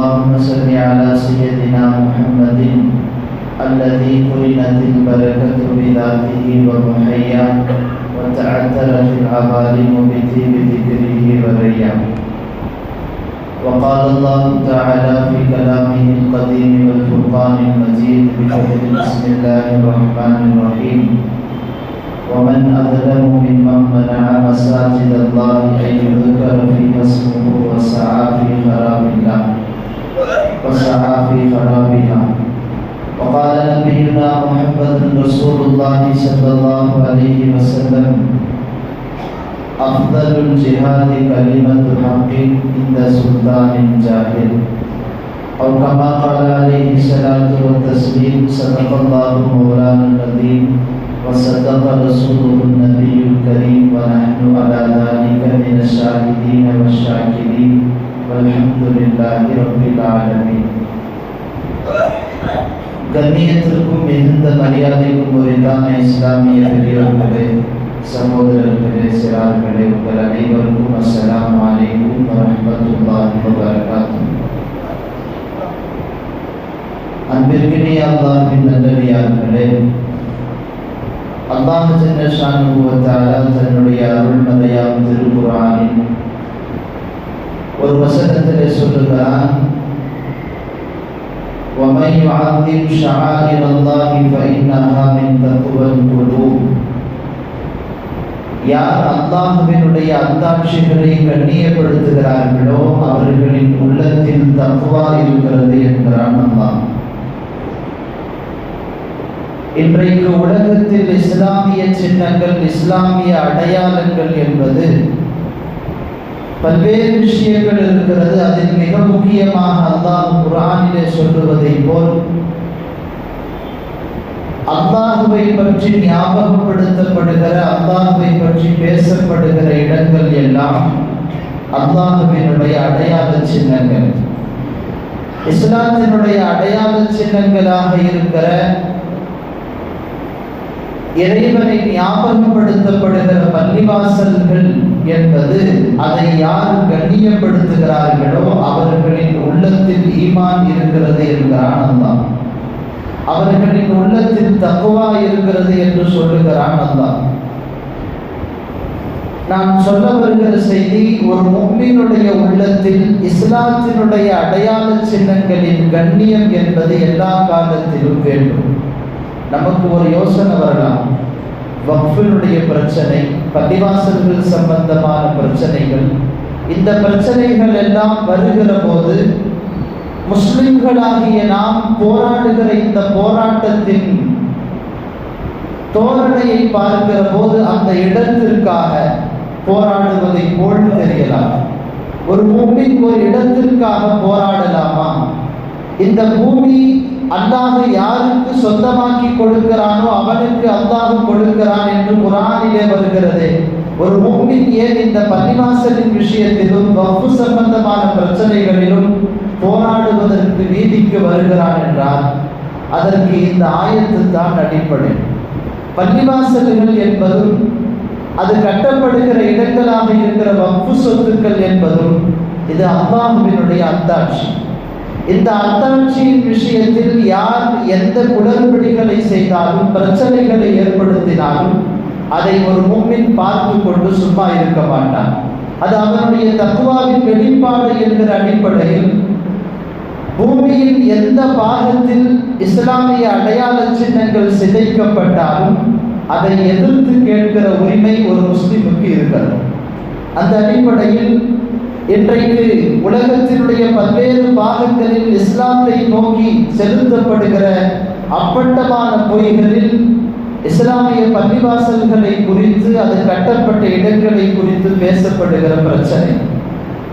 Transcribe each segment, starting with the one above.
اللهم صل على سيدنا محمد الذي قرنت البركة بذاته ومحيا وتعثرت العظالم بطيب ذكره وريا وقال الله تعالى في كلامه القديم والفرقان المجيد بقول بسم الله الرحمن الرحيم. ومن أظلم ممن منع مساجد الله أن يذكر فيها اسمه الله صلى الله عليه وسلم. أفضل الجهاد كلمة حق عند سلطان جاهل أو كما قال عليه الصلاة والتسليم صدق الله مولانا العظيم وصدق رسوله النبي الكريم ونحن على ذلك من الشاهدين والشاكرين والحمد لله رب العالمين கண்ணியத்திற்கும் மிகுந்த மரியாதைக்கும் உரித்தான இஸ்லாமிய பெரியவர்களே சகோதரர்களே சிறார்களே உங்கள் அனைவருக்கும் அஸ்லாம் அலைக்கும் வரஹ்மத்துல்லாஹி வபரகாத்துஹு. அன்பிற்கினிய அல்லாஹ்வின் நல்லடியார்களே அல்லாஹ் ஜல்ல ஷானுஹு தன்னுடைய அருள்மறையாம் திருக்குறானின் ஒரு வசனத்திலே சொல்லுகிறான் ومن يعظم شعائر الله فإنها من تقوى القلوب யார் அல்லாஹுவினுடைய அத்தாட்சிகளை கண்ணியப்படுத்துகிறார்களோ அவர்களின் உள்ளத்தில் தக்குவா இருக்கிறது என்கிறான் அல்லாஹ் இன்றைக்கு உலகத்தில் இஸ்லாமிய சின்னங்கள் இஸ்லாமிய அடையாளங்கள் என்பது பல்வேறு விஷயங்கள் இருக்கிறது. அதில் மிக முக்கியமாக அல்லாஹ் குரானிலே சொல்லுவதை போல் அல்லாஹுவை பற்றி ஞாபகப்படுத்தப்படுகிற அல்லாஹுவை பற்றி பேசப்படுகிற இடங்கள் எல்லாம் அல்லாஹுவினுடைய அடையாள சின்னங்கள். இஸ்லாத்தினுடைய அடையாள சின்னங்களாக இருக்கிற இறைவனை ஞாபகப்படுத்தப்படுகிற பள்ளிவாசல்கள் என்பது அதை யார் கண்ணியப்படுத்துகிறார்களோ அவர்களின் உள்ளத்தில் ஈமான் இருக்கிறது என்கிறான் அல்லாஹ் அவர்களின் உள்ளத்தில் தக்குவா இருக்கிறது என்று சொல்லுகிறான் அல்லாஹ் நான் சொல்ல வருகிற செய்தி ஒரு மும்மினுடைய உள்ளத்தில் இஸ்லாத்தினுடைய அடையாள சின்னங்களின் கண்ணியம் என்பது எல்லா காலத்திலும் வேண்டும். நமக்கு ஒரு யோசனை வரலாம். வக்ஃபினுடைய பிரச்சனை பதிவாசல்கள் சம்பந்தமான பிரச்சனைகள். இந்த பிரச்சனைகள் எல்லாம் வருகிற போது முஸ்லிம்களாகிய நாம் போராடுகிற இந்த போராட்டத்தின் தோரணையை பார்க்கிற போது அந்த இடத்திற்காக போராடுவதை போல் தெரியலாம். ஒரு பூமி ஒரு இடத்திற்காக போராடலாமா? இந்த பூமி அல்லாஹு யாருக்கு சொந்தமாக்கி கொடுக்கிறானோ அவனுக்கு அல்லாஹு கொடுக்கிறான் என்று குரானிலே வருகிறது. ஒரு முக்மின் ஏன் இந்த பள்ளிவாசலின் விஷயத்திலும் வகுப்பு சம்பந்தமான பிரச்சனைகளிலும் போராடுவதற்கு வீதிக்கு வருகிறான் என்றால் அதற்கு இந்த ஆயத்து தான் அடிப்படை. பள்ளிவாசல்கள் என்பதும் அது கட்டப்படுகிற இடங்களாக இருக்கிற வகுப்பு சொத்துக்கள் என்பதும் இது அல்லாஹுவினுடைய அத்தாட்சி இந்த அத்தாட்சியின் விஷயத்தில் யார் எந்த குளறுபடிகளை செய்தாலும் பிரச்சனைகளை ஏற்படுத்தினாலும் அதை ஒரு மும்மின் பார்த்து கொண்டு சும்மா இருக்க மாட்டான். அது அவனுடைய தத்துவாவின் வெளிப்பாடு என்கிற அடிப்படையில் பூமியின் எந்த பாகத்தில் இஸ்லாமிய அடையாள சின்னங்கள் சிதைக்கப்பட்டாலும் அதை எதிர்த்து கேட்கிற உரிமை ஒரு முஸ்லிமுக்கு இருக்கிறது. அந்த அடிப்படையில் இன்றைக்கு உலகத்தினுடைய பல்வேறு பாகங்களில் இஸ்லாத்தை நோக்கி செலுத்தப்படுகிற அப்பட்டமான பொய்களில் இஸ்லாமிய பள்ளிவாசல்களை குறித்து அது கட்டப்பட்ட இடங்களை குறித்து பேசப்படுகிற பிரச்சனை.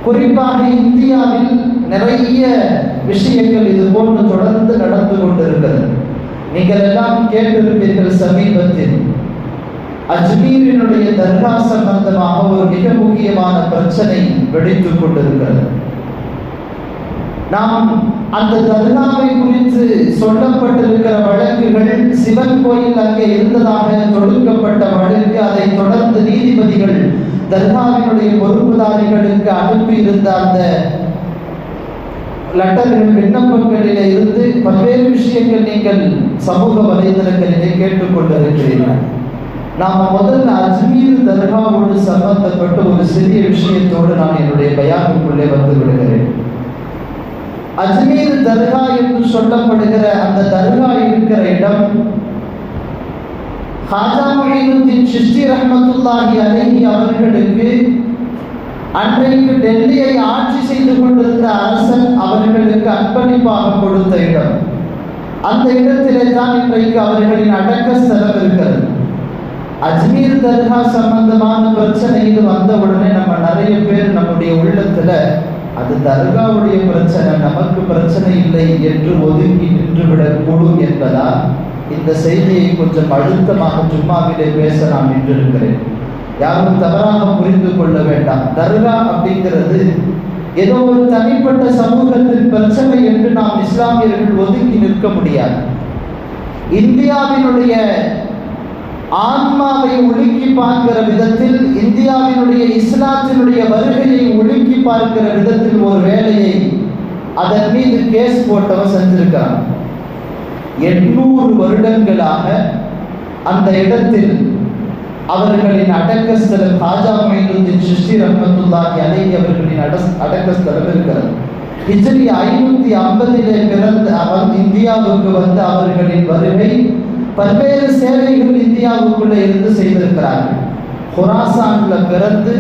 குறிப்பாக இந்தியாவில் நிறைய விஷயங்கள் இது போன்று தொடர்ந்து நடந்து கொண்டிருக்கிறது. நீங்கள் எல்லாம் கேட்டிருப்பீர்கள் சமீபத்தில். அஜ்மீரினுடைய தர்கா சம்பந்தமாக ஒரு மிக முக்கியமான பிரச்சனை வெடித்துக் கொண்டிருக்கிறது. நாம் அந்த தர்காவை குறித்து சொல்லப்பட்டிருக்கிற வழக்குகள் சிவன் கோயில் அங்கே இருந்ததாக தொடுக்கப்பட்ட வழக்கு அதை தொடர்ந்து நீதிபதிகள் தர்காவினுடைய பொறுப்புதாரிகளுக்கு அனுப்பி இருந்த அந்த லெட்டர்கள் விண்ணப்பங்களிலே இருந்து பல்வேறு விஷயங்கள் நீங்கள் சமூக வலைதளங்களிலே கேட்டுக்கொண்டிருக்கிறீர்கள் நாம் முதல்ல அஜ்மீர் தர்காவோடு சம்பந்தப்பட்ட ஒரு சிறிய விஷயத்தோடு நான் என்னுடைய பயானுக்குள்ளே வந்து விடுகிறேன். அஜ்மீர் தர்கா என்று சொல்லப்படுகிற அந்த தர்கா இருக்கிற இடம் ஹாஜா மொழினுத்தின் சிஸ்டி ரஹமத்துல்லாஹி அலஹி அவர்களுக்கு அன்றைக்கு டெல்லியை ஆட்சி செய்து கொண்டிருந்த அரசன் அவர்களுக்கு அர்ப்பணிப்பாக கொடுத்த இடம். அந்த இடத்திலே தான் இன்றைக்கு அவர்களின் அடக்க ஸ்தலம் இருக்கிறது. அஜ்மீர் தர்கா சம்பந்தமான பிரச்சனை இது வந்த உடனே நம்ம நிறைய பேர் நம்முடைய உள்ளத்துல அது தர்காவுடைய பிரச்சனை நமக்கு பிரச்சனை இல்லை என்று ஒதுங்கி நின்றுவிடக்கூடும் என்பதால் இந்த செய்தியை கொஞ்சம் அழுத்தமாக சும்மாவிலே பேச நான் நின்றிருக்கிறேன். யாரும் தவறாக புரிந்து கொள்ள வேண்டாம். தர்கா அப்படிங்கிறது ஏதோ ஒரு தனிப்பட்ட சமூகத்தின் பிரச்சனை என்று நாம் இஸ்லாமியர்கள் ஒதுக்கி நிற்க முடியாது. இந்தியாவினுடைய ஆன்மாவை ஒழுக்கி பார்க்கிற விதத்தில் இந்தியாவினுடைய இஸ்லாத்தினுடைய வருகையை ஒழுக்கி பார்க்கிற விதத்தில் ஒரு வேலையை அதன் மீது கேஸ் போட்டவன் செஞ்சிருக்கான். எண்ணூறு வருடங்களாக அந்த இடத்தில் அவர்களின் அடக்கஸ்தலம் ஹாஜா மைனுத்தின் சிஷ்டி ரஹமத்துல்லாஹி அலைஹி அவர்களின் அடக்கஸ்தலம் இருக்கிறது. ஹிஜ்ரி ஐநூத்தி ஐம்பதிலே பிறந்த அவர் இந்தியாவுக்கு வந்த அவர்களின் வருகை பல்வேறு சேவைகள் இந்தியாவுக்குள்ளே இருந்து செய்திருக்கிறார்கள். ஹொராசானில் பிறந்து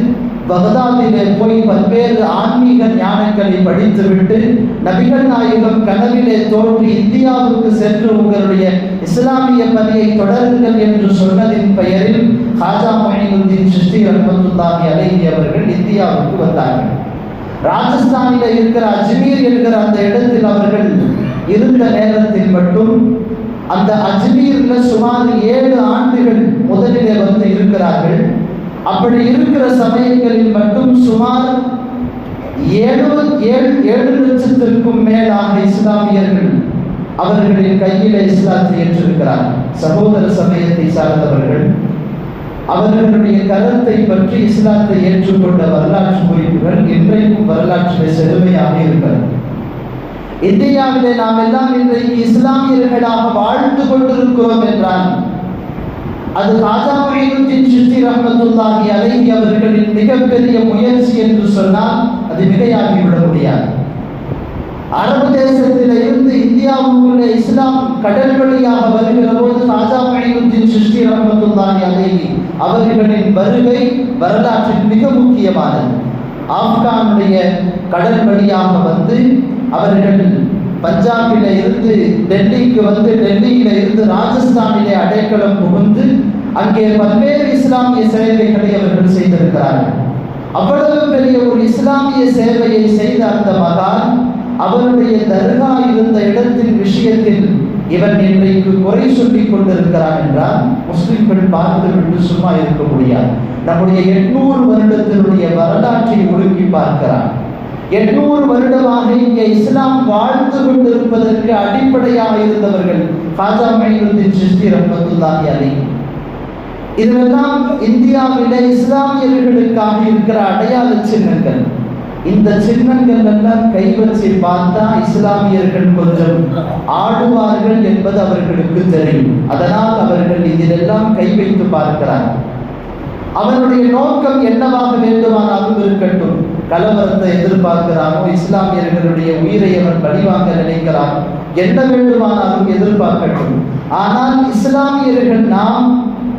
பகதாதிலே போய் பல்வேறு ஆன்மீக ஞானங்களை படித்துவிட்டு நபிகள் நாயகம் கனவிலே தோன்றி இந்தியாவுக்கு சென்று உங்களுடைய இஸ்லாமிய பணியை தொடருங்கள் என்று சொன்னதின் பெயரில் ஹாஜா மொழியுদ্দিন சிஸ்தி ரஹமத்துல்லாஹி அலைஹி அவர்கள் இந்தியாவுக்கு வந்தார்கள். ராஜஸ்தானில் இருக்கிற அஜ்மீர் என்கிற அந்த இடத்தில் அவர்கள் இருந்த நேரத்தில் மட்டும் அந்த அஜ்மீர்ல சுமார் ஏழு ஆண்டுகள் முதலிலே வந்து இருக்கிறார்கள். அப்படி இருக்கிற சமயங்களில் மட்டும் சுமார் ஏழு ஏழு ஏழு லட்சத்திற்கும் மேலாக இஸ்லாமியர்கள் அவர்களின் கையில இஸ்லாத்தை ஏற்றிருக்கிறார். சகோதர சமயத்தை சார்ந்தவர்கள். அவர்களுடைய கருத்தை பற்றி இஸ்லாத்தை ஏற்றுக்கொண்ட வரலாற்று குறிப்புகள் இன்றைக்கும் வரலாற்றிலே செழுமையாக இருக்கிறது. இந்தியாவிலே நாம் எல்லாம் இன்றைக்கு இஸ்லாமியர்களாக வாழ்ந்து கொண்டிருக்கிறோம் என்றான். அது ராஜா மொழியின் சித்தி ரஹமத்துல்லாஹி அலஹி அவர்களின் மிகப்பெரிய முயற்சி என்று சொன்னால் அது மிகையாகி விட முடியாது. அரபு தேசத்தில் இருந்து இந்தியாவுக்குள்ள இஸ்லாம் கடல் வழியாக வருகிற போது ராஜா மணிகுத்தின் சிருஷ்டி ரஹமத்துல்லாஹி அலஹி அவர்களின் வருகை வரலாற்றில் மிக முக்கியமானது. ஆப்கானுடைய கடல் வழியாக வந்து அவர்கள் பஞ்சாபில இருந்து டெல்லிக்கு வந்து டெல்லியில இருந்து ராஜஸ்தானிலே அடைக்கலம் புகுந்து அங்கே பல்வேறு இஸ்லாமிய சேவைகளை அவர்கள் செய்திருக்கிறார்கள். அவ்வளவு பெரிய ஒரு இஸ்லாமிய சேவையை செய்த அந்த மகான் அவருடைய தர்கா இருந்த இடத்தின் விஷயத்தில் இவன் இன்றைக்கு குறை சொல்லிக் கொண்டிருக்கிறான் என்றால் முஸ்லிம்கள் பார்த்து விட்டு சும்மா இருக்க முடியாது. நம்முடைய எட்நூறு வருடத்தினுடைய வரலாற்றை உருக்கி பார்க்கிறான். எட்நூறு வருடமாக இங்கே இஸ்லாம் வாழ்ந்து கொண்டிருப்பதற்கு அடிப்படையாக இருந்தவர்கள் காஜா மைனுத்தின் சிஸ்தி ரஹமத்துல்லாஹி அலி இதுவெல்லாம் இந்தியாவில இஸ்லாமியர்களுக்காக இருக்கிற அடையாள சின்னங்கள். இந்த சின்னங்கள் எல்லாம் கைவச்சி பார்த்தா இஸ்லாமியர்கள் கொஞ்சம் ஆடுவார்கள் என்பது அவர்களுக்கு தெரியும். அதனால் அவர்கள் இதிலெல்லாம் கை வைத்து பார்க்கிறார்கள். அவனுடைய நோக்கம் என்னவாக வேண்டுமானாலும் இருக்கட்டும். கலவரத்தை எதிர்பார்க்கிறானோ இஸ்லாமியர்களுடைய உயிரை அவன் பழிவாங்க நினைக்கிறான் என்ன வேண்டுமானாலும் எதிர்பார்க்கட்டும். ஆனால் இஸ்லாமியர்கள் நாம்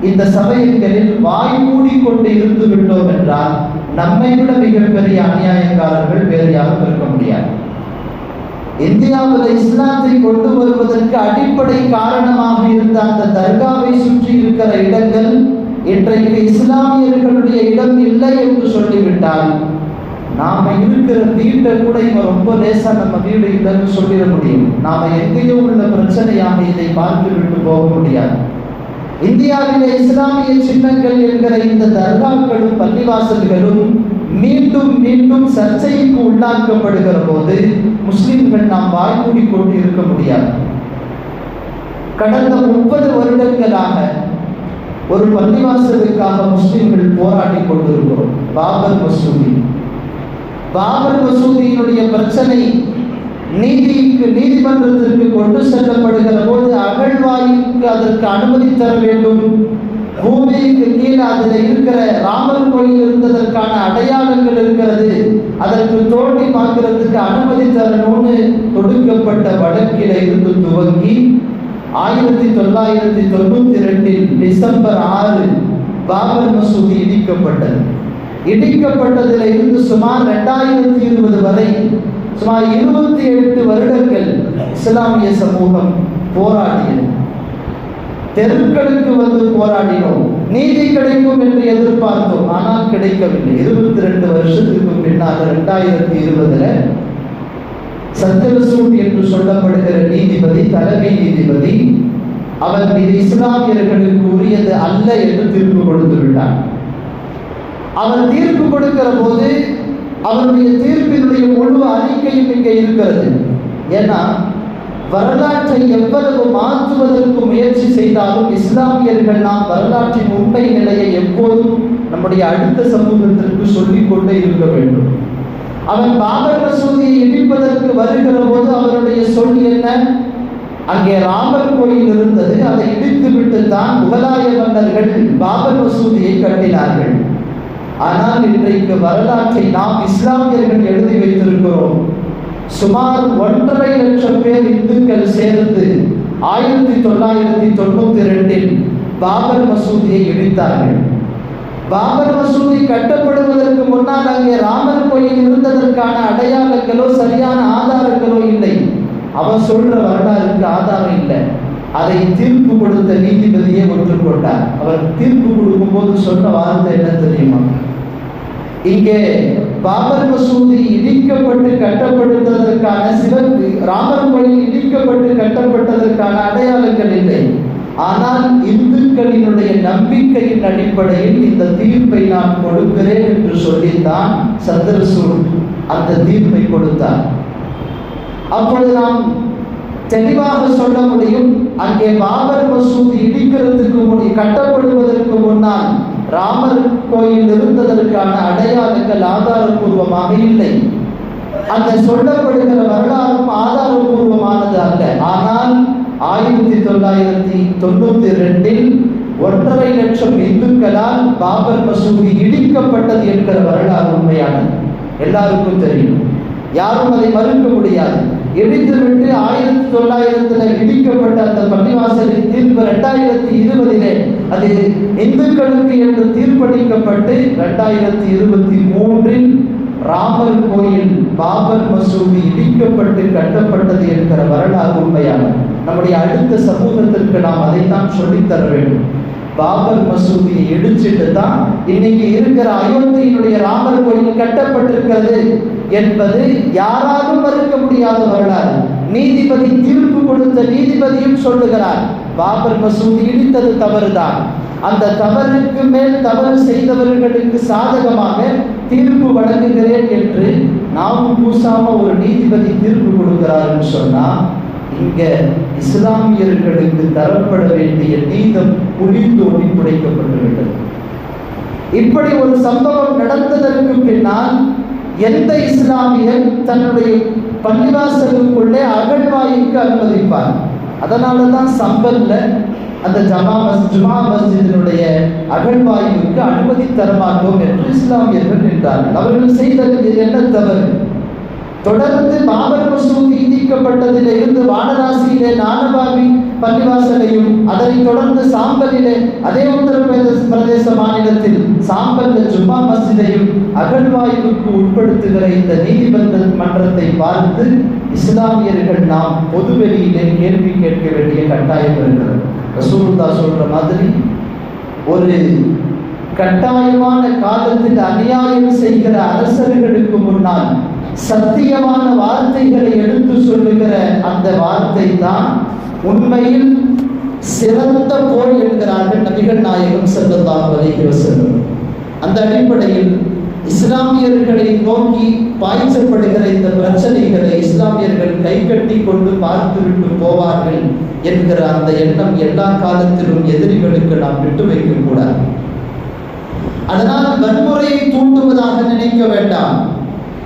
இந்த சபையங்களில் வாய் மூடிக்கொண்டு இருந்து விட்டோம் என்றால் நம்மை விட மிகப்பெரிய அநியாயக்காரர்கள் வேறு யாரும் இருக்க முடியாது. இந்தியாவில் இஸ்லாத்தை கொண்டு வருவதற்கு அடிப்படை காரணமாக இருந்த அந்த தர்காவை சுற்றி இருக்கிற இடங்கள் இன்றைக்கு இஸ்லாமியர்களுடைய இடம் இல்லை என்று சொல்லிவிட்டால் நாம இருக்கிற வீட்டை கூட இவன் ரொம்ப லேசா நம்ம வீடு இல்லைன்னு சொல்லிட முடியும். நாம எங்கேயோ உள்ள பிரச்சனையாக இதை பார்த்து விட்டு போக முடியாது. இந்தியாவிலே இஸ்லாமிய சின்னங்கள் என்கிற இந்த தர்காக்களும் பள்ளிவாசல்களும் மீண்டும் மீண்டும் சர்ச்சைக்கு உள்ளாக்கப்படுகிற போது முஸ்லிம்கள் நாம் வாய்மூடி கொண்டு இருக்க முடியாது. கடந்த முப்பது வருடங்களாக ஒரு பள்ளிவாசலுக்காக முஸ்லிம்கள் போராடி கொண்டிருக்கிறோம். பாபர் மசூதி. பாபர் மசூதியினுடைய பிரச்சனை நீதிக்கு நீதிமன்றத்திற்கு கொண்டு செல்லப்படுகிற போது அகழ்வாய்க்கு அதற்கு அனுமதி தர வேண்டும். பூமிக்கு கீழே அதில் இருக்கிற ராமர் கோயில் இருந்ததற்கான அடையாளங்கள் இருக்கிறது. அதற்கு தோண்டி பார்க்கறதுக்கு அனுமதி தரணும்னு கொடுக்கப்பட்ட வழக்கில இருந்து துவங்கி ஆயிரத்தி தொள்ளாயிரத்தி தொண்ணூத்தி ரெண்டில் டிசம்பர் ஆறு பாபர் மசூதி இடிக்கப்பட்டது. இடிக்கப்பட்டதில் இருந்து சுமார் ரெண்டாயிரத்தி இருபது வரை சுமார் இருபத்தி எட்டு வருடங்கள் இஸ்லாமிய சமூகம் போராடியது. தெருக்களுக்கு வந்து போராடினோம். நீதி கிடைக்கும் என்று எதிர்பார்த்தோம். ஆனால் கிடைக்கவில்லை. இருபத்தி ரெண்டு வருஷத்துக்கு பின்னால் ரெண்டாயிரத்தி இருபதுல சத்தியசூட் என்று சொல்லப்படுகிற நீதிபதி தலைமை நீதிபதி அவர் இது இஸ்லாமியர்களுக்கு உரியது அல்ல என்று தீர்ப்பு கொடுத்து விட்டார். அவர் தீர்ப்பு கொடுக்கிற போது அவருடைய தீர்ப்பினுடைய முழு அறிக்கையும் இங்கே இருக்கிறது. ஏன்னா வரலாற்றை எவ்வளவு மாற்றுவதற்கு முயற்சி செய்தாலும் இஸ்லாமியர்கள் நாம் வரலாற்றின் உண்மை நிலையை எப்போதும் நம்முடைய அடுத்த சமூகத்திற்கு சொல்லிக் கொண்டே இருக்க வேண்டும். அவன் பாபர் மசூதியை இடிப்பதற்கு வருகிற போது அவருடைய சொல் என்ன? அங்கே ராமர் கோயில் இருந்தது. அதை இடித்துவிட்டு தான் முகலாய மன்னர்கள் பாபர் மசூதியை கட்டினார்கள். ஆனால் இன்றைக்கு வரலாற்றை நாம் இஸ்லாமியர்கள் எழுதி வைத்திருக்கிறோம். சுமார் ஒன்றரை லட்சம் பேர் இந்துக்கள் சேர்ந்து ஆயிரத்தி தொள்ளாயிரத்தி தொண்ணூத்தி ரெண்டில் பாபர் மசூதியை இடித்தார்கள். பாபர் மசூதி கட்டப்படுவதற்கு முன்னால் அங்கே ராமர் கோயில் இருந்ததற்கான அடையாளங்களோ சரியான ஆதாரங்களோ இல்லை. அவன் சொல்ற வரலாறுக்கு ஆதாரம் இல்லை. அதை தீர்ப்பு கொடுத்த நீதிபதியே ஒற்றுக்கொண்டார் அவர் தீர்ப்பு கொடுக்கும் போது சொன்ன வார்த்தை என்ன தெரியுமா? இங்கே பாபர் மசூதி இடிக்கப்பட்டு கட்டப்படுவதற்கான சிவன் ராமர் கோயில் இடிக்கப்பட்டு கட்டப்பட்டதற்கான அடையாளங்கள் இல்லை. ஆனால் இந்துக்களினுடைய நம்பிக்கையின் அடிப்படையில் இந்த தீர்ப்பை நான் கொடுக்கிறேன் என்று சொல்லித்தான் சந்திரசூட் அந்த தீர்ப்பை கொடுத்தார். அப்பொழுது நாம் தெளிவாக சொல்ல முடியும் அங்கே பாபர் மசூதி இடிக்கிறதுக்கு முன் கட்டப்படுவதற்கு முன்னால் ராமர் கோயில் இருந்ததற்கான அடையாளங்கள் ஆதாரபூர்வமாக இல்லை. அந்த சொல்லப்படுகிற வரலாறும் ஆதாரபூர்வம் தொள்ளாயிரத்தி தொண்ணூத்தி ரெண்டில் ஒன்றரை லட்சம் இந்துக்களால் பாபர் மசூதி இடிக்கப்பட்டது என்கிற வரலாறு உண்மையானது. எல்லாருக்கும் தெரியும். யாரும் அதை மறுக்க முடியாது. இடித்துவிட்டு ஆயிரத்தி தொள்ளாயிரத்துல இடிக்கப்பட்ட அந்த பள்ளிவாசலின் தீர்ப்பு ரெண்டாயிரத்தி இருபதிலே அது இந்துக்களுக்கு என்று தீர்ப்பளிக்கப்பட்டு ரெண்டாயிரத்தி இருபத்தி மூன்றில் ராமர் கோயில் பாபர் மசூதி இடிக்கப்பட்டு கட்டப்பட்டது என்கிற வரலாறு உண்மையானது. நம்முடைய அடுத்த சமூகத்திற்கு நாம் அதைத்தான் சொல்லித்தர வேண்டும். பாபர் மசூதியை இடிச்சிட்டு தான் இன்னைக்கு இருக்கிற அயோத்தியினுடைய ராமர் கோயில் கட்டப்பட்டிருக்கிறது என்பது யாராலும் மறுக்க முடியாத வரலாறு. நீதிபதி தீர்ப்பு கொடுத்த நீதிபதியும் சொல்லுகிறார் பாபர் மசூதி இடித்தது தவறுதான். அந்த தவறுக்கு மேல் தவறு செய்தவர்களுக்கு சாதகமாக தீர்ப்பு வழங்குகிறேன் என்று நாம் பூசாம ஒரு நீதிபதி தீர்ப்பு கொடுக்கிறாருன்னு சொன்னா இங்க இஸ்லாமியர்களுக்கு தரப்பட வேண்டிய நீதம் புலிந்தோடி புடைக்கப்பட்டுவிட்டது இப்படி ஒரு சம்பவம் நடந்ததற்கு பின்னால் எந்த இஸ்லாமியர் தன்னுடைய பள்ளிவாசலுக்குள்ளே அகழ்வாய்க்கு அனுமதிப்பார்? அதனால தான் சம்பல்ல அந்த ஜமா மஸ் ஜுமா மஸ்ஜிதினுடைய அகழ்வாய்வுக்கு அனுமதி தரமாட்டோம் என்று இஸ்லாமியர்கள் நின்றார்கள். அவர்கள் செய்தது என்ன தவறு? தொடர்ந்து பாபர் மசூத் இடிக்கப்பட்டதில் இருந்து வாரணாசியிலே நானபாபி பள்ளிவாசலையும் அதனைத் தொடர்ந்து சாம்பலிலே அதே உத்தரப்பிரதேச பிரதேச மாநிலத்தில் சாம்பல்ல ஜும்மா மசிதையும் அகழ்வாய்வுக்கு உட்படுத்துகிற இந்த நீதிமன்ற மன்றத்தை பார்த்து இஸ்லாமியர்கள் நாம் பொதுவெளியிலே கேள்வி கேட்க வேண்டிய கட்டாயம் இருக்கிறது. ரசூலுல்லா சொல்ற மாதிரி ஒரு கட்டாயமான காலத்தில் அநியாயம் செய்கிற அரசர்களுக்கு முன்னால் சத்தியமான வார்த்தைகளை எடுத்து சொல்லுகிற அந்த வார்த்தை தான் உண்மையில் சிறந்த போல் என்கிறார்கள் நபிகள் நாயகம் செல்லதாக வலைகிற செல்லும் அந்த அடிப்படையில் இஸ்லாமியர்களை நோக்கி பாய்ச்சப்படுகிற இந்த பிரச்சனைகளை இஸ்லாமியர்கள் கைகட்டி கொண்டு பார்த்துவிட்டு போவார்கள் என்கிற அந்த எண்ணம் எல்லா காலத்திலும் எதிரிகளுக்கு நாம் விட்டு வைக்கக்கூடாது. அதனால் வன்முறையை தூண்டுவதாக நினைக்க வேண்டாம்.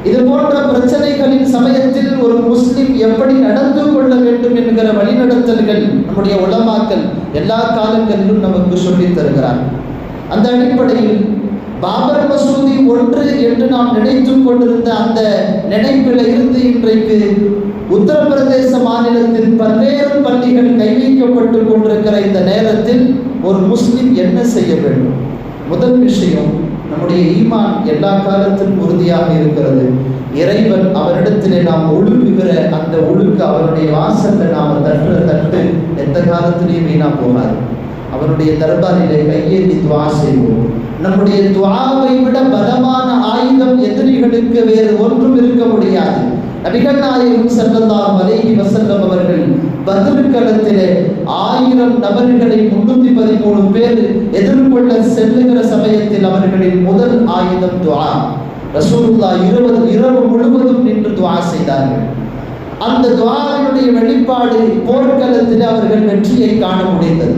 இது போன்ற பிரச்சனைகளின் சமயத்தில் ஒரு முஸ்லிம் எப்படி நடந்து கொள்ள வேண்டும் என்கிற வழிநடத்தல்கள் நம்முடைய உளமாக்கல் எல்லா காலங்களிலும் நமக்கு சொல்லித் தருகிறார். அந்த அடிப்படையில் பாபர் மசூதி ஒன்று என்று நாம் நினைத்து கொண்டிருந்த அந்த நினைப்பில் இருந்து இன்றைக்கு உத்தரப்பிரதேச மாநிலத்தில் பல்வேறு பள்ளிகள் கைவிக்கப்பட்டு கொண்டிருக்கிற இந்த நேரத்தில் ஒரு முஸ்லிம் என்ன செய்ய வேண்டும்? முதல் விஷயம் நம்முடைய ஈமான் எல்லா காலத்திலும் உறுதியாக இருக்கிறது. இறைவன் அவரிடத்திலே நாம் ஒழுகுகிற அந்த ஒழுக்கு அவருடைய வாசல்ல நாம தட்டுற தட்டு எந்த காலத்திலையும் வீணா போகாது. அவருடைய தர்பாரிலே கையேந்தி துவா செய்வோம். நம்முடைய துவாவை விட பலமான ஆயுதம் எதிரிகளுக்கு வேறு ஒன்றும் இருக்க முடியாது. நபிகள் நாயகம் செல்லல்லாம் அலைஹி வசல்லம் அவர்கள் பதிலுக்களத்திலே ஆயிரம் நபர்களை முன்னூத்தி பதிமூணு பேர் எதிர்கொள்ள செல்லுகிற சமயத்தில் அவர்களின் முதல் ஆயுதம் துவா ரசூலுல்லா இருபது இரவு முழுவதும் நின்று துவா செய்தார்கள். அந்த துவாவினுடைய வெளிப்பாடு போர்க்களத்தில் அவர்கள் வெற்றியை காண முடிந்தது.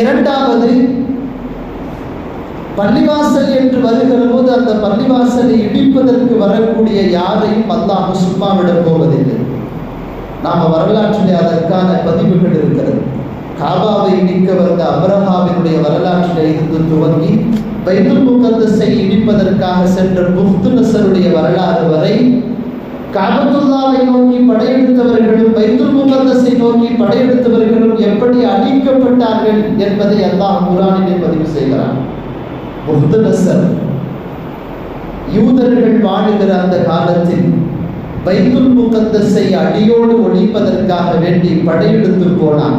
இரண்டாவது பள்ளிவாசல் என்று வருகிற போது அந்த பள்ளிவாசலை இடிப்பதற்கு வரக்கூடிய யாரையும் அல்லாஹ் சும்மா விட போவதில்லை. நாம வரலாற்றிலே அதற்கான பதிவுகள் இருக்கிறது. காபாவை இடிக்க வந்த அப்ரஹாவினுடைய வரலாற்றிலே இருந்து துவங்கி பைத்துல் முகத்தஸை இடிப்பதற்காக சென்ற புஃது நசருடைய வரலாறு வரை காபத்துல்லாவை நோக்கி படையெடுத்தவர்களும் பைத்துல் முகத்தஸை நோக்கி படையெடுத்தவர்களும் எப்படி அழிக்கப்பட்டார்கள் என்பதை எல்லாம் குரானிலே பதிவு செய்கிறான். புஃது நசர் யூதர்கள் வாழுகிற அந்த காலத்தில் பைத்துல் முகத்தஸை அடியோடு ஒழிப்பதற்காக வேண்டி படையெடுத்து போனான்.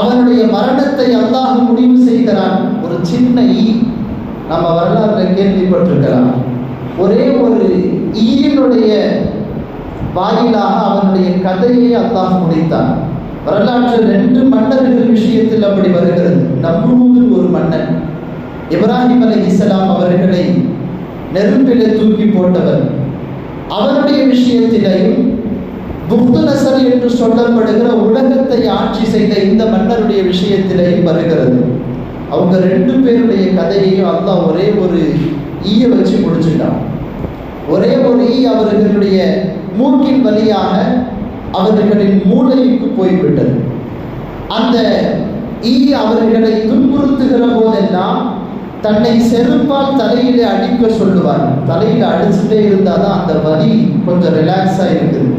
அவனுடைய மரணத்தை அல்லாஹ் முடிவு செய்கிறான். ஒரு சின்ன ஈ நம்ம வரலாற்றை கேள்விப்பட்டிருக்கலாம். ஒரே ஒரு ஈயினுடைய வாயிலாக அவனுடைய கதையை அல்லாஹ் முடித்தான். வரலாற்றில் ரெண்டு மன்னர்கள் விஷயத்தில் அப்படி வருகிறது. நம்ரூது ஒரு மன்னன் இப்ராஹிம் அலை இஸ்லாம் அவர்களை நெருப்பிலே தூக்கி போட்டவர் அவருடைய விஷயத்திலையும் புக்துநசர் என்று சொல்லப்படுகிற உலகத்தை ஆட்சி செய்த இந்த மன்னருடைய விஷயத்திலையும் வருகிறது. அவங்க ரெண்டு பேருடைய கதையையும் அல்லாஹ் ஒரே ஒரு ஈய வச்சு முடிச்சுட்டான். ஒரே ஒரு ஈ அவர்களுடைய மூக்கின் வழியாக அவர்களின் மூளைக்கு போய்விட்டது. அந்த ஈ அவர்களை துன்புறுத்துகிற போதெல்லாம் தன்னை செருப்பால் தலையில அடிக்க சொல்லுவார். தலையில அடிச்சுட்டே இருந்தாதான் அந்த வலி கொஞ்சம் ரிலாக்ஸாக இருக்குது.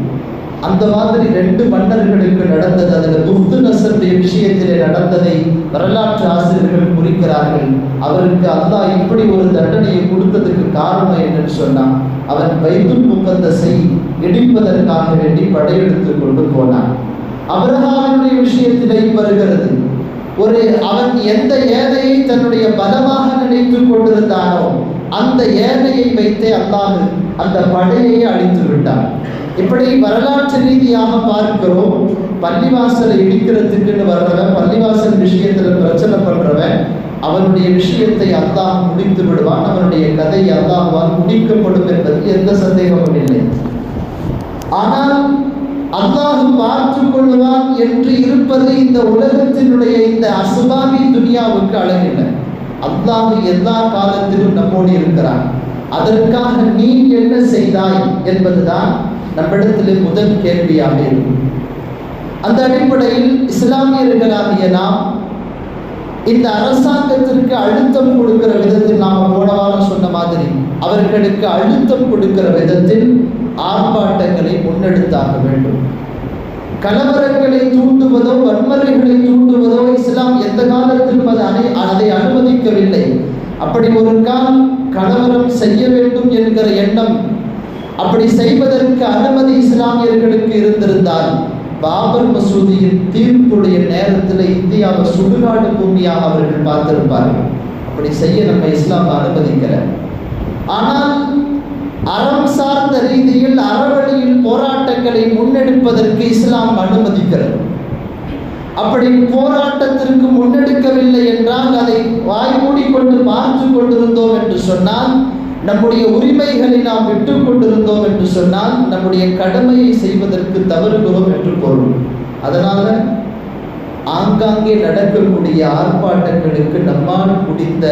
அந்த மாதிரி ரெண்டு மன்னர்களுக்கு நடந்தது அதில் துர்து நசருடைய விஷயத்திலே நடந்ததை வரலாற்று ஆசிரியர்கள் குறிக்கிறார்கள். அவருக்கு அல்லாஹ் இப்படி ஒரு தண்டனையை கொடுத்ததுக்கு காரணம் என்னன்னு சொன்னான் அவன் வைத்துல் முகந்தசை இடிப்பதற்காக வேண்டி படையெடுத்து கொண்டு போனான். அபரகாரனுடைய விஷயத்திலே வருகிறது. ஒரு அவன் எந்த ஏதையை தன்னுடைய பலமாக நினைத்து கொண்டிருந்தானோ அந்த ஏதையை வைத்தே அல்லாஹ் அந்த படையை அழித்து விட்டான். இப்படி வரலாற்று ரீதியாக பார்க்கிறோம் பள்ளிவாசலை இடிக்கிறதுக்குன்னு வர்றவன் பள்ளிவாசல் விஷயத்துல பிரச்சனை பண்றவன் அவனுடைய விஷயத்தை அல்லாஹ் முடித்து விடுவான் அவனுடைய கதை அல்லாஹ்வால் முடிக்கப்படும் என்பதில் எந்த சந்தேகமும் இல்லை. ஆனால் அல்லாஹ் பார்த்துக் கொள்வான் என்று இருப்பது இந்த உலகத்தினுடைய இந்த அசுபாமி துனியாவுக்கு அழகில்லை. அல்லாஹ் எல்லா காலத்திலும் நம்மோடு இருக்கிறான். அதற்காக நீ என்ன செய்தாய் என்பதுதான் நம்மிடத்திலே முதல் கேள்வியாக இருக்கும். அந்த அடிப்படையில் இஸ்லாமியர்களாகிய நாம் இந்த அரசாங்கத்திற்கு அழுத்தம் கொடுக்கிற விதத்தில் நாம் போன வாரம் சொன்ன மாதிரி அவர்களுக்கு அழுத்தம் கொடுக்கிற விதத்தில் ஆர்ப்பாட்டங்களை முன்னெடுத்தாக வேண்டும். கலவரங்களை தூண்டுவதோ வன்முறைகளை தூண்டுவதோ இஸ்லாம் எந்த காலத்திலும் அதை அதை அனுமதிக்கவில்லை. அப்படி ஒரு கால் கலவரம் செய்ய வேண்டும் என்கிற எண்ணம் அப்படி செய்வதற்கு அனுமதி இஸ்லாமியர்களுக்கு இருந்திருந்தால் பாபர் மசூதியின் தீர்ப்புடைய நேரத்தில் இந்தியாவை சுடுகாடு பூமியாக அவர்கள் பார்த்திருப்பார்கள். அப்படி செய்ய நம்ம இஸ்லாம் அனுமதிக்கிற ஆனால் அறம் சார்ந்த ரீதியில் அறவழியில் போராட்டங்களை முன்னெடுப்பதற்கு இஸ்லாம் அனுமதிக்கிறது. அப்படி போராட்டத்திற்கு முன்னெடுக்கவில்லை என்றால் அதை வாய் மூடிக்கொண்டு பார்த்து கொண்டிருந்தோம் என்று சொன்னால் நம்முடைய உரிமைகளை நாம் விட்டு கொண்டிருந்தோம் என்று சொன்னால் நம்முடைய கடமையை செய்வதற்கு தவறுகிறோம் என்று பொருள். அதனால ஆங்காங்கே நடக்கக்கூடிய ஆர்ப்பாட்டங்களுக்கு நம்மால் முடிந்த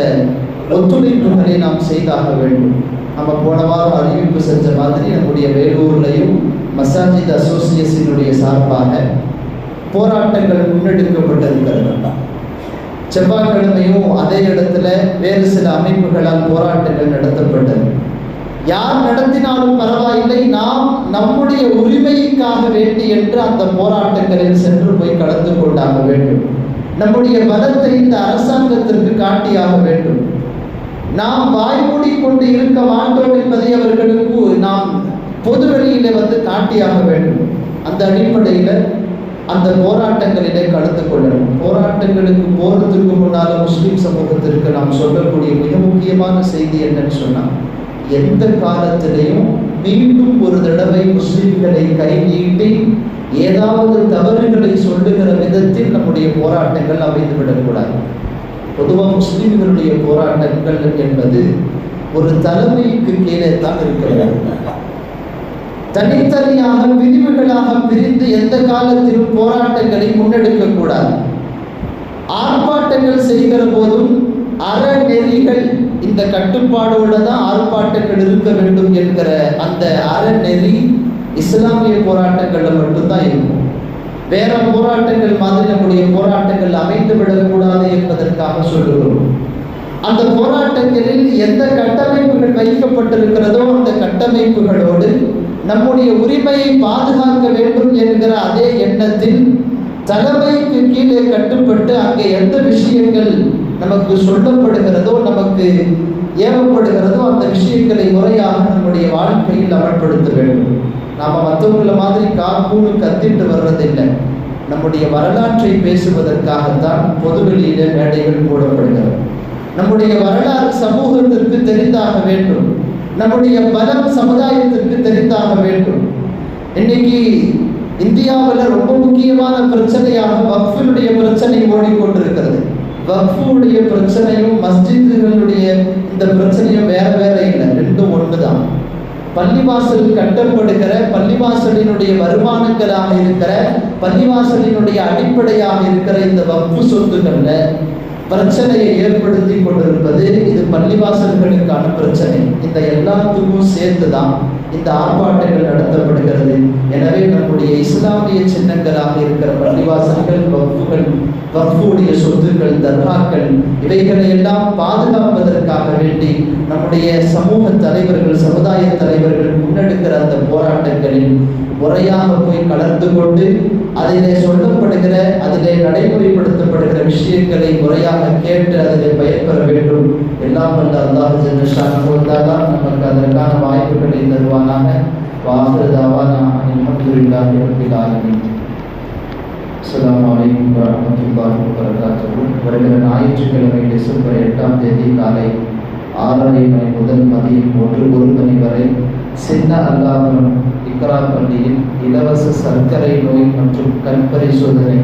ஒத்துழைப்புகளை நாம் செய்தாக வேண்டும். நம்ம போன வாரம் அறிவிப்பு செஞ்ச மாதிரி நம்முடைய வேலூர்லையும் மசாஜித் அசோசியேஷனுடைய சார்பாக போராட்டங்கள் முன்னெடுக்கப்பட்டிருக்கிறது செவ்வாய்க்கிழமையும் அதே இடத்துல வேறு சில அமைப்புகளால் போராட்டங்கள் நடத்தப்பட்டது. யார் நடத்தினாலும் பரவாயில்லை நாம் நம்முடைய உரிமைக்காக வேண்டி என்று அந்த போராட்டங்களில் சென்று போய் கலந்து கொண்டாக வேண்டும். நம்முடைய பலத்தை இந்த அரசாங்கத்திற்கு காட்டியாக வேண்டும். நாம் வாய் மூடிக்கொண்டு இருக்க மாட்டோம் என்பதை அவர்களுக்கு நாம் பொது வெளியிலே வந்து காட்டியாக வேண்டும். அந்த அடிப்படையில் அந்த போராட்டங்களிலே கலந்து கொள்ளணும். போராட்டங்களுக்கு போறதுக்கு முன்னால முஸ்லிம் சமூகத்திற்கு நாம் சொல்லக்கூடிய மிக முக்கியமான செய்தி என்னன்னு சொன்னா எந்த காலத்திலையும் மீண்டும் ஒரு தடவை முஸ்லிம்களை கை நீட்டி ஏதாவது தவறுகளை சொல்லுகிற விதத்தில் நம்முடைய போராட்டங்கள் அமைந்துவிடக்கூடாது. பொதுவாக முஸ்லீம்களுடைய போராட்டங்கள் என்பது ஒரு தலைமைக்கு கீழே தான் இருக்கிறது. தனித்தனியாக பிரிவுகளாக பிரிந்து எந்த காலத்திலும் போராட்டங்களை முன்னெடுக்க கூடாது. ஆர்ப்பாட்டங்கள் செய்கிற போதும் அறநெறிகள் இந்த கட்டுப்பாடோடு தான் ஆர்ப்பாட்டங்கள் இருக்க வேண்டும் என்கிற அந்த அறநெறி இஸ்லாமிய போராட்டங்களில் மட்டும்தான் இருக்கும். வேற போராட்டங்கள் மாதிரி நம்முடைய போராட்டங்கள் அமைந்து விடக்கூடாது என்பதற்காக சொல்லுகிறோம். அந்த போராட்டங்களில் எந்த கட்டமைப்புகள் வைக்கப்பட்டிருக்கிறதோ அந்த கட்டமைப்புகளோடு நம்முடைய உரிமையை பாதுகாக்க வேண்டும் என்கிற அதே எண்ணத்தில் தலைமைக்கு கீழே கட்டுப்பட்டு அங்கே எந்த விஷயங்கள் நமக்கு சொல்லப்படுகிறதோ நமக்கு ஏவப்படுகிறதோ அந்த விஷயங்களை முறையாக நம்முடைய வாழ்க்கையில் அமல்படுத்த வேண்டும். நாம் மற்றவங்கள மாதிரி காக்கூன்னு கத்திட்டு வர்றதில்லை நம்முடைய வரலாற்றை பேசுவதற்காகத்தான் பொதுவெளியில மேடைகள் போடப்படுகிறது. நம்முடைய வரலாறு சமூகத்திற்கு தெரிந்தாக வேண்டும். நம்முடைய பலம் சமுதாயத்திற்கு தெரிந்தாக வேண்டும். இன்னைக்கு இந்தியாவில் ரொம்ப முக்கியமான பிரச்சனையாக வக்ஃபினுடைய பிரச்சனை ஓடிக்கொண்டிருக்கிறது. வக்ஃபுடைய பிரச்சனையும் மஸ்ஜிதுகளுடைய இந்த பிரச்சனையும் வேற வேற இல்லை ரெண்டும் ஒன்று தான் பள்ளிவாசல் கட்டப்படுகிற பள்ளிவாசலினுடைய வருமானங்களாக இருக்கிற பள்ளிவாசலினுடைய அடிப்படையாக இருக்கிற இந்த வப்பு சொத்துக்கள்ல பிரச்சனையை ஏற்படுத்தி கொண்டிருப்பது இது பள்ளிவாசல்களுக்கான பிரச்சனை. இந்த எல்லாத்துக்கும் சேர்த்து தான் இந்த ஆர்ப்பாட்டங்கள் நடத்தப்படுகிறது. எனவே நம்முடைய இஸ்லாமிய சின்னங்களாக இருக்கிற பள்ளிவாசல்கள் வகுப்புகள் வகுப்புடைய சொத்துக்கள் தர்காக்கள் இவைகளை எல்லாம் பாதுகாப்பதற்காக வேண்டி நம்முடைய சமூக தலைவர்கள் சமுதாய தலைவர்கள் முன்னெடுக்கிற அந்த போராட்டங்களில் முறையாக போய் கலந்து கொண்டு அதிலே சொல்லப்படுகிற அதிலே நடைமுறைப்படுத்தப்படுகிற விஷயங்களை முறையாக கேட்டு அதிலே பயன்பெற வேண்டும். எல்லாம் வல்ல அல்லாஹ் ஜெனஷான் நமக்கு அதற்கான வாய்ப்புகளை தருவானாக. வாசுதாவான அல்ஹம்துலில்லாஹி ரப்பில் ஆலமீன். அஸ்ஸலாமு வருகிற ஞாயிற்றுக்கிழமை டிசம்பர் எட்டாம் தேதி காலை ஆறரை மணி முதல் மதியம் ஒன்று ஒரு மணி வரை சின்ன அல்லாபுரம் இக்ரா பள்ளியில் இலவச சர்க்கரை நோய் மற்றும் கண் பரிசோதனை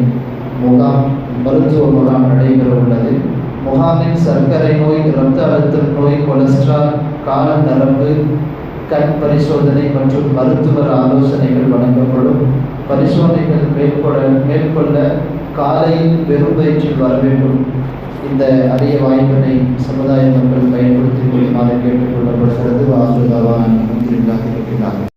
முகாம் மருத்துவ முகாம் நடைபெற உள்ளது. முகாமில் சர்க்கரை நோய் இரத்த அழுத்தம் நோய் கொலஸ்ட்ரால் கால நரம்பு கண் பரிசோதனை மற்றும் மருத்துவர் ஆலோசனைகள் வழங்கப்படும். பரிசோதனைகள் மேற்கொள்ள மேற்கொள்ள காலையில் வெறும் வயிற்றில் வர வேண்டும். இந்த அரிய வாய்ப்பினை சமுதாய மக்கள் பயன்படுத்திக் கொள்ளுமாறு கேட்டுக்கொள்ளப்படுகிறது வாசுதாவான் இருக்கிறார்கள்